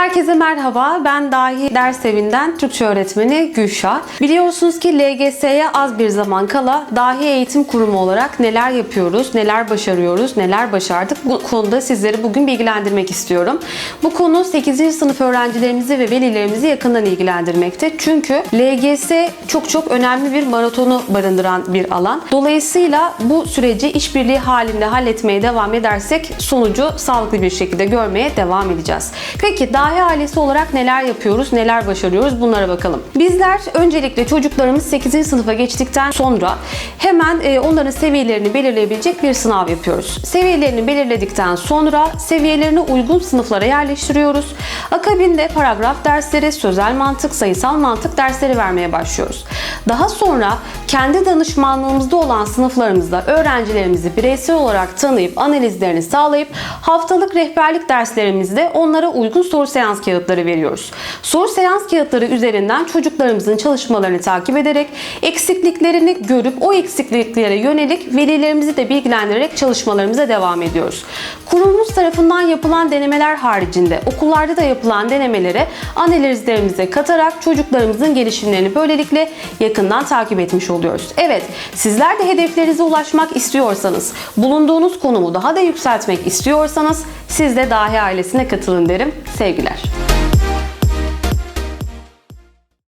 Herkese merhaba. Ben Dahi Ders Evi'nden Türkçe öğretmeni Gülşah. Biliyorsunuz ki LGS'ye az bir zaman kala Dahi Eğitim Kurumu olarak neler yapıyoruz, neler başarıyoruz, neler başardık bu konuda sizleri bugün bilgilendirmek istiyorum. Bu konu 8. sınıf öğrencilerimizi ve velilerimizi yakından ilgilendirmekte. Çünkü LGS çok çok önemli bir maratonu barındıran bir alan. Dolayısıyla bu süreci işbirliği halinde halletmeye devam edersek sonucu sağlıklı bir şekilde görmeye devam edeceğiz. Peki dahi ailesi olarak neler yapıyoruz, neler başarıyoruz bunlara bakalım. Bizler öncelikle çocuklarımız 8. sınıfa geçtikten sonra hemen e, onların seviyelerini belirleyebilecek bir sınav yapıyoruz. Seviyelerini belirledikten sonra seviyelerine uygun sınıflara yerleştiriyoruz. Akabinde paragraf dersleri, sözel mantık, sayısal mantık dersleri vermeye başlıyoruz. Daha sonra kendi danışmanlığımızda olan sınıflarımızda öğrencilerimizi bireysel olarak tanıyıp analizlerini sağlayıp haftalık rehberlik derslerimizde onlara uygun soru seans kağıtları veriyoruz. Soru seans kağıtları üzerinden çocuklarımızın çalışmalarını takip ederek eksikliklerini görüp o eksikliklere yönelik velilerimizi de bilgilendirerek çalışmalarımıza devam ediyoruz. Kurumumuz tarafından yapılan denemeler haricinde okullarda da yapılan denemelere analizlerimize katarak çocuklarımızın gelişimlerini böylelikle yakından takip etmiş oluyoruz. Evet, sizler de hedeflerinize ulaşmak istiyorsanız, bulunduğunuz konumu daha da yükseltmek istiyorsanız siz de dahi ailesine katılın derim. Sevgiler.